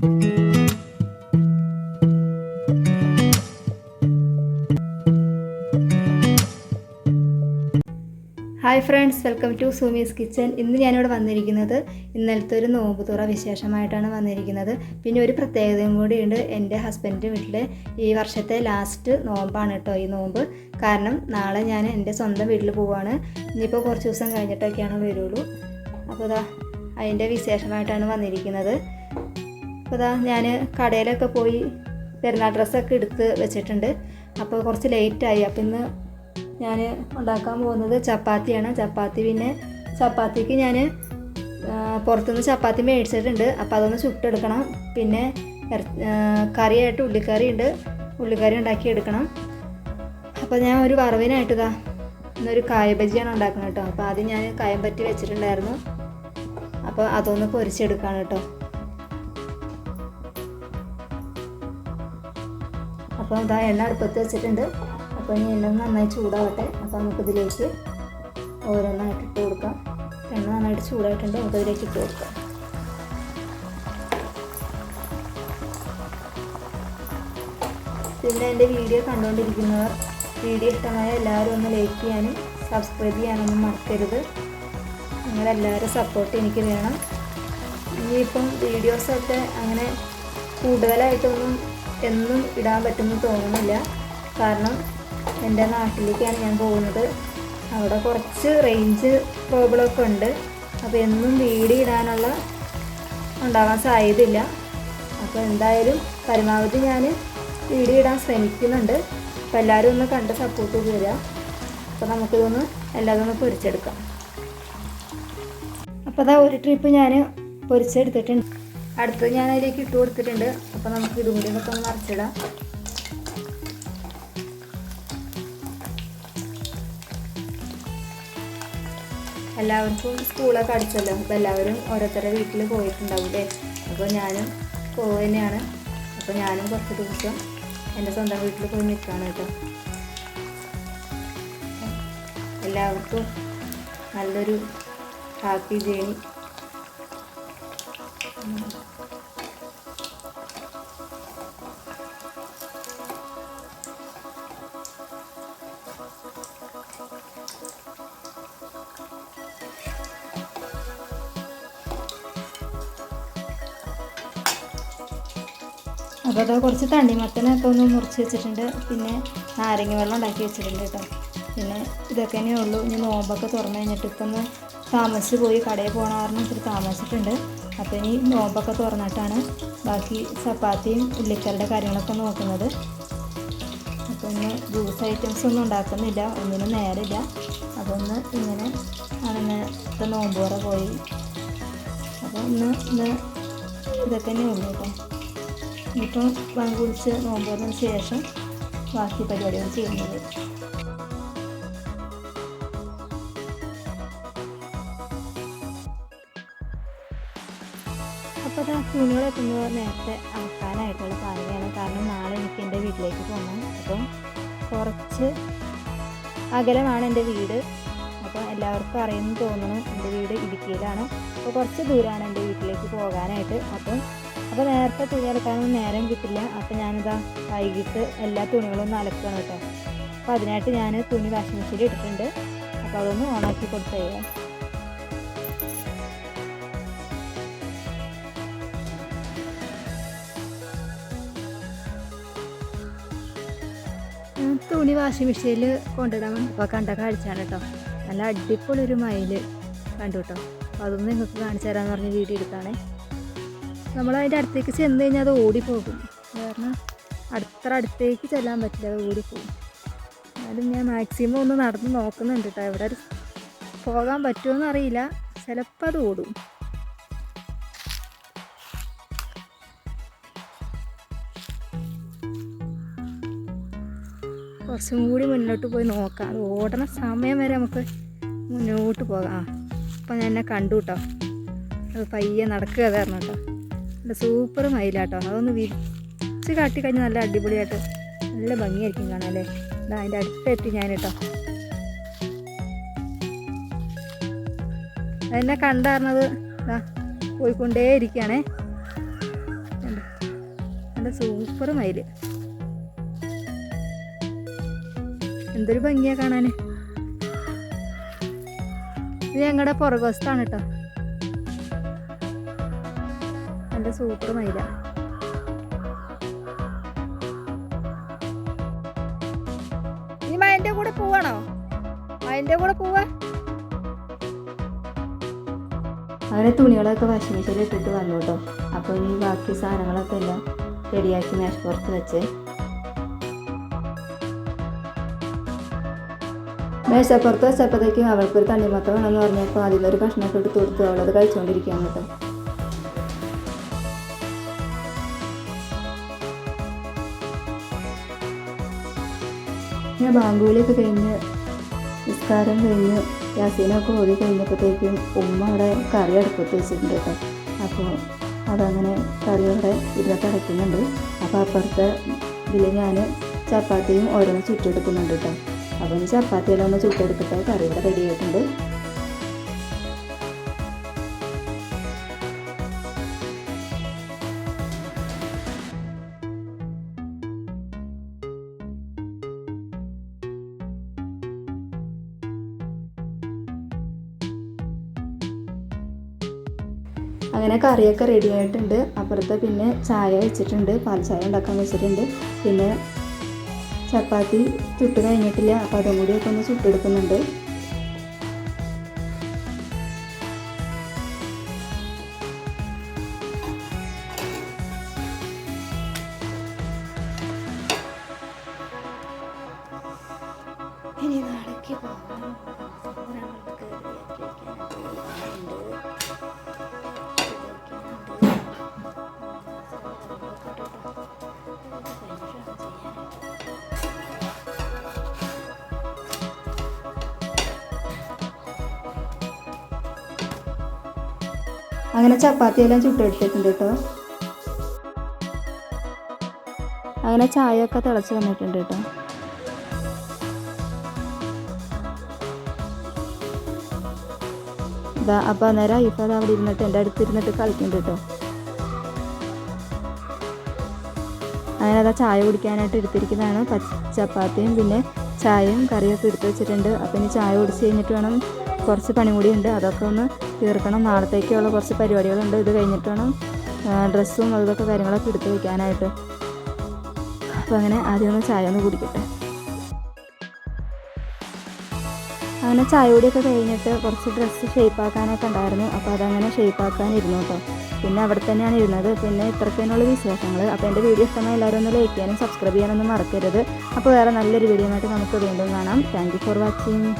Hi friends welcome to Soomi's kitchen ഇന്ന് ഞാനിവിടെ വന്നിരിക്കുന്നത് ഇന്നലത്തെ ഒരു നോമ്പ് തുറ വിശേഷമായിട്ടാണ് വന്നിരിക്കുന്നത്. പിന്നെ ഒരു പ്രത്യേകതയും കൂടിയുണ്ട്. എന്റെ ഹസ്ബൻഡിന്റെ വീട്ടിലെ ഈ വർഷത്തെ ലാസ്റ്റ് നോമ്പാണ് കേട്ടോ ഈ നോമ്പ്. കാരണം നാളെ ഞാൻ എന്റെ സ്വന്തം വീട്ടിൽ പോവാണ്. ഇനിയിപ്പോൾ കുറച്ച് ദിവസം കഴിഞ്ഞിട്ടൊക്കെയാണ് വരുള്ളൂ. അപ്പോൾ അതാ അതിന്റെ വിശേഷമായിട്ടാണ് വന്നിരിക്കുന്നത്. അപ്പോൾ ഇതാ ഞാൻ കടയിലൊക്കെ പോയി പെരുന്നാൾ ഡ്രസ്സൊക്കെ എടുത്ത് വെച്ചിട്ടുണ്ട്. അപ്പോൾ കുറച്ച് ലേറ്റായി. അപ്പോൾ ഇന്ന് ഞാൻ ഉണ്ടാക്കാൻ പോകുന്നത് ചപ്പാത്തിയാണ്. ചപ്പാത്തി പിന്നെ ചപ്പാത്തിക്ക് ഞാൻ പുറത്തുനിന്ന് ചപ്പാത്തി മേടിച്ചിട്ടുണ്ട്. അപ്പോൾ അതൊന്ന് ചുട്ടെടുക്കണം. പിന്നെ കറിയായിട്ട് ഉള്ളിക്കറി ഉണ്ട്. ഉള്ളിക്കറി ഉണ്ടാക്കി എടുക്കണം. അപ്പോൾ ഞാൻ ഒരു വറവിനായിട്ട് ഇതാ ഇന്നൊരു കായ ബജിയാണ് ഉണ്ടാക്കുന്നത് കേട്ടോ. അപ്പോൾ ആദ്യം ഞാൻ കായം പറ്റി വെച്ചിട്ടുണ്ടായിരുന്നു. അപ്പോൾ അതൊന്ന് പൊരിച്ചെടുക്കുകയാണ് കേട്ടോ. അപ്പോൾ ഇതാ എണ്ണ അടുപ്പത്ത് വെച്ചിട്ടുണ്ട്. അപ്പോൾ ഇനി എണ്ണ നന്നായി ചൂടാവട്ടെ. അപ്പോൾ നമുക്കിതിലേക്ക് ഓരോന്നായിട്ട് ഇട്ട് കൊടുക്കാം. എണ്ണ നന്നായിട്ട് ചൂടായിട്ടുണ്ട്. നമുക്കതിലേക്ക് ഇട്ട് കൊടുക്കാം. പിന്നെ എന്റെ വീഡിയോ കണ്ടുകൊണ്ടിരിക്കുന്നവർ? വീഡിയോ ഇഷ്ടമായ എല്ലാവരും ഒന്ന് ലൈക്ക് ചെയ്യാനും സബ്സ്ക്രൈബ് ചെയ്യാനൊന്നും മറക്കരുത്. നിങ്ങളെല്ലാവരും സപ്പോർട്ട് എനിക്ക് വേണം. ഇനിയിപ്പം വീഡിയോസൊക്കെ അങ്ങനെ കൂടുതലായിട്ടൊന്നും എന്നും ഇടാൻ പറ്റുമെന്ന് തോന്നുന്നില്ല. കാരണം എന്റെ നാട്ടിലേക്കാണ് ഞാൻ പോകുന്നത്. അവിടെ കുറച്ച് റേഞ്ച് പ്രോബ്ലമൊക്കെ ഉണ്ട്. അപ്പോൾ എന്നും വീട് ഇടാനുള്ള ഉണ്ടാകാൻ സാധ്യതയില്ല. അപ്പോൾ എന്തായാലും പരമാവധി ഞാൻ വീഡിയോ ഇടാൻ ശ്രമിക്കുന്നുണ്ട്. അപ്പോൾ എല്ലാവരും ഒന്ന് കണ്ട് സപ്പോർട്ട് ചെയ്ത് തരാം. അപ്പോൾ നമുക്കിതൊന്ന് എല്ലാതും ഒന്ന് പൊരിച്ചെടുക്കാം. അപ്പോൾ അതാ ഒരു ട്രിപ്പ് ഞാൻ പൊരിച്ചെടുത്തിട്ടുണ്ട്. അടുത്തത് ഞാൻ അതിലേക്ക് ഇട്ട് കൊടുത്തിട്ടുണ്ട്. അപ്പോൾ നമുക്ക് ഇതും കൂടി ഒക്കെ ഒന്ന് മറിച്ചിടാം. എല്ലാവർക്കും സ്കൂളൊക്കെ അടിച്ചല്ലോ. അപ്പോൾ എല്ലാവരും ഓരോരുത്തരുടെ വീട്ടിൽ പോയിട്ടുണ്ടാവില്ലേ? അപ്പോൾ ഞാനും പോവുക തന്നെയാണ് അപ്പോൾ ഞാനും കുറച്ച് ദിവസം എന്റെ സ്വന്തം വീട്ടിൽ പോയി നിൽക്കുകയാണ് കേട്ടോ. എല്ലാവർക്കും നല്ലൊരു ഹാപ്പി ജേണി. അപ്പോൾ അത് കുറച്ച് തണ്ണിമത്തനൊക്കെ ഒന്ന് മുറിച്ച് വെച്ചിട്ടുണ്ട്. പിന്നെ നാരങ്ങ വെള്ളം ഉണ്ടാക്കി വെച്ചിട്ടുണ്ട് കേട്ടോ. പിന്നെ ഇതൊക്കെ തന്നെ ഉള്ളൂ. ഇനി നോമ്പൊക്കെ തുറന്നു കഴിഞ്ഞിട്ട് ഇപ്പം ഒന്ന് താമസിച്ച് പോയി കടയിൽ പോകണ കാരണം ഇത്തിരി താമസിച്ചിട്ടുണ്ട്. അപ്പോൾ ഇനി നോമ്പൊക്കെ തുറന്നിട്ടാണ് ബാക്കി ചപ്പാത്തിയും ഉള്ളിക്കറിയുടെ കാര്യങ്ങളൊക്കെ നോക്കുന്നത്. അപ്പോൾ ഇന്ന് ജ്യൂസ് ഐറ്റംസ് ഒന്നും ഉണ്ടാക്കുന്നില്ല. ഒന്നിനും നേരമില്ല. അപ്പോൾ ഒന്ന് ഇങ്ങനെ ആണ് ഇന്നത്തെ നോമ്പ് പോയി. അപ്പോൾ ഇന്ന് ഇന്ന് ഇതൊക്കെ തന്നെ ഉള്ളൂ കേട്ടോ. ഇപ്പം പണം കുടിച്ച് നോമ്പതിന് ശേഷം ബാക്കി പരിപാടികൾ ചെയ്യുന്നത്. അപ്പോൾ അത് തുണികളൊക്കെ എത്തുന്നത് നേരത്തെ അവസാനമായിട്ടുള്ള കാര്യമാണ് കാരണം നാളെ എനിക്ക് എന്റെ വീട്ടിലേക്ക് പോകണം അപ്പം കുറച്ച് അകലമാണ് എന്റെ വീട്. അപ്പോൾ എല്ലാവർക്കും അറിയുമെന്ന് തോന്നുന്നു എന്റെ വീട് ഇടുക്കിയിലാണ്. അപ്പോൾ കുറച്ച് ദൂരമാണ് എന്റെ വീട്ടിലേക്ക് പോകാനായിട്ട്. അപ്പം അപ്പോൾ നേരത്തെ തുണി അലക്കാനൊന്നും നേരം കിട്ടില്ല. അപ്പോൾ ഞാനിതാ വൈകിട്ട് എല്ലാ തുണികളും ഒന്ന് അലക്കണം കേട്ടോ. അപ്പോൾ അതിനായിട്ട് ഞാൻ തുണി വാഷിംഗ് മെഷീനിൽ ഇട്ടിട്ടുണ്ട്. അപ്പോൾ അതൊന്ന് ഓണാക്കി കൊടുത്തു തുണി വാഷിംഗ് മെഷീനിൽ കൊണ്ടിടാൻ അപ്പോൾ കണ്ട കാഴ്ചയാണ് കേട്ടോ. നല്ല അടിപൊളി ഒരു മയിൽ കണ്ടു കേട്ടോ. അപ്പോൾ അതൊന്ന് നിങ്ങൾക്ക് കാണിച്ചു തരാമെന്ന് പറഞ്ഞ് വീഡിയോ എടുത്താണേ നമ്മൾ അതിന്റെ അടുത്തേക്ക് ചെന്ന് കഴിഞ്ഞാൽ അത് ഓടിപ്പോകും. കാരണം അത്ര അടുത്തേക്ക് ചെല്ലാൻ പറ്റില്ല അത് ഓടിപ്പോകും. എന്നാലും ഞാൻ മാക്സിമം ഒന്ന് നടന്ന് നോക്കുന്നുണ്ട് കേട്ടോ എവിടെ പോകാൻ പറ്റുമോ അറിയില്ല. ചിലപ്പോൾ അത് ഓടും. കുറച്ചും കൂടി മുന്നോട്ട് പോയി നോക്കാം. അത് ഓടണ സമയം വരെ നമുക്ക് മുന്നോട്ട് പോകാം. അപ്പം ഞാൻ എന്നെ കണ്ടു കേട്ടോ. അത് പയ്യെ നടക്കുക കാരണം കേട്ടോ. സൂപ്പർ മയിലാട്ടോ. അതൊന്ന് വിരിച്ച് കാട്ടി നല്ല അടിപൊളിയായിട്ട് നല്ല ഭംഗിയായിരിക്കും കാണാൻ അല്ലേ? എന്നാ അതിന്റെ അടുത്തെത്തി ഞാൻ കേട്ടോ അതെന്നെ കണ്ടറിഞ്ഞത്. ഇതാ പോയിക്കൊണ്ടേ ഇരിക്കുകയാണേ നല്ല സൂപ്പർ മയിൽ. എന്തൊരു ഭംഗിയാണ് കാണാൻ ഇത് ഞങ്ങളുടെ പുറകുവശത്താണ് കേട്ടോ നല്ല സൂപ്പർ മൈല ഇനി മയന്റെ കൂടെ പോവാണോ? മയന്റെ കൂടെ പോവാ? അങ്ങനെ തുണികളൊക്കെ വാഷിംഗ് മെഷീനിൽ ഇട്ടിട്ട് വന്നു കേട്ടോ അപ്പോൾ ഈ ബാക്കി സാധനങ്ങളൊക്കെ എല്ലാം റെഡിയാക്കി മേശപ്പുറത്ത് വെച്ച്. മേശപ്പുറത്ത് വെച്ചപ്പോഴത്തേക്കും അവൾക്കൊരു തണ്ണിമത്തം വേണമെന്ന് പറഞ്ഞപ്പോൾ അതിലൊരു കഷ്ണമൊക്കെ എടുത്ത് കൊടുത്ത് അവളത് കഴിച്ചുകൊണ്ടിരിക്കുകയാണ് കേട്ടോ ഞാൻ ബാങ്കുവിളിയൊക്കെ കഴിഞ്ഞ് നിസ്കാരം കഴിഞ്ഞ് യാസീനൊക്കെ ഓടി കഴിഞ്ഞപ്പോഴത്തേക്കും ഉമ്മ അവിടെ കറി അടുപ്പത്ത് വെച്ചിട്ടുണ്ട് കേട്ടോ. അപ്പോൾ അതങ്ങനെ കറി അവിടെ ഇരുന്നിട്ട് അടയ്ക്കുന്നുണ്ട്. അപ്പോൾ അപ്പുറത്തെ ഇതിൽ ഞാൻ ചപ്പാത്തിയും ഓരോന്ന് ചുറ്റെടുക്കുന്നുണ്ട് കേട്ടോ. അപ്പോൾ ഇനി ചപ്പാത്തിയെല്ലാം ഒന്ന് ചുട്ടെടുത്തിട്ട് കറി ഇവിടെ റെഡി ആയിട്ടുണ്ട്. അങ്ങനെ കറിയൊക്കെ റെഡി ആയിട്ടുണ്ട്. അപ്പുറത്ത് പിന്നെ ചായ വെച്ചിട്ടുണ്ട്. പാൽ ചായ ഉണ്ടാക്കാൻ വെച്ചിട്ടുണ്ട്. പിന്നെ ചപ്പാത്തി ചുട്ട് കഴിഞ്ഞിട്ടില്ല. അപ്പോൾ അതും കൂടിയൊക്കെ ഒന്ന് ചുട്ടെടുക്കുന്നുണ്ട്. ഇനി നാളേക്ക് പോകണം അങ്ങനെ ചപ്പാത്തി എല്ലാം ചുട്ടെടുത്തിട്ടുണ്ട് കേട്ടോ. അങ്ങനെ ചായയൊക്കെ തിളച്ച് വന്നിട്ടുണ്ട് കേട്ടോ. ഇതാ അപ്പൊ അന്നേരം ഇപ്പൊ അത് അവിടെ ഇരുന്നിട്ട് എന്റെ അടുത്ത് ഇരുന്നിട്ട് കളിക്കുന്നുണ്ട് കേട്ടോ. അങ്ങനെ അതാ ചായ കുടിക്കാനായിട്ട് എടുത്തിരിക്കുന്നതാണ്. ചപ്പാത്തിയും പിന്നെ ചായയും കറിയൊക്കെ എടുത്ത് വെച്ചിട്ടുണ്ട്. അപ്പോൾ ഇനി ചായ കുടിച്ച് കഴിഞ്ഞിട്ട് വേണം കുറച്ച് പണി കൂടിയുണ്ട് അതൊക്കെ ഒന്ന് തീർക്കണം. നാളത്തേക്കുള്ള കുറച്ച് പരിപാടികളുണ്ട്. ഇത് കഴിഞ്ഞിട്ട് വേണം ഡ്രസ്സും അതൊക്കെ കാര്യങ്ങളൊക്കെ എടുത്ത് വയ്ക്കാനായിട്ട് അപ്പോൾ അങ്ങനെ ആദ്യം ഒന്ന് ചായ ഒന്ന് കുടിക്കട്ടെ. അങ്ങനെ ചായ കൂടിയൊക്കെ കഴിഞ്ഞിട്ട് കുറച്ച് ഡ്രസ്സ് ഷേപ്പ് ആക്കാനൊക്കെ ഉണ്ടായിരുന്നു. അപ്പോൾ അതങ്ങനെ ഷേപ്പ് ആക്കാനിരുന്നു കേട്ടോ. പിന്നെ അവിടെ തന്നെയാണ് ഇരുന്നത്. പിന്നെ ഇത്രയ്ക്കുള്ള വിശേഷങ്ങൾ അപ്പോൾ എന്റെ വീഡിയോ ഇഷ്ടമായി എല്ലാവരും ഒന്ന് ലൈക്ക് ചെയ്യാനും സബ്സ്ക്രൈബ് ചെയ്യാനൊന്നും മറക്കരുത്. അപ്പോൾ വേറെ നല്ലൊരു വീഡിയോ ആയിട്ട് നമുക്ക് വീണ്ടും കാണാം. Thank for watching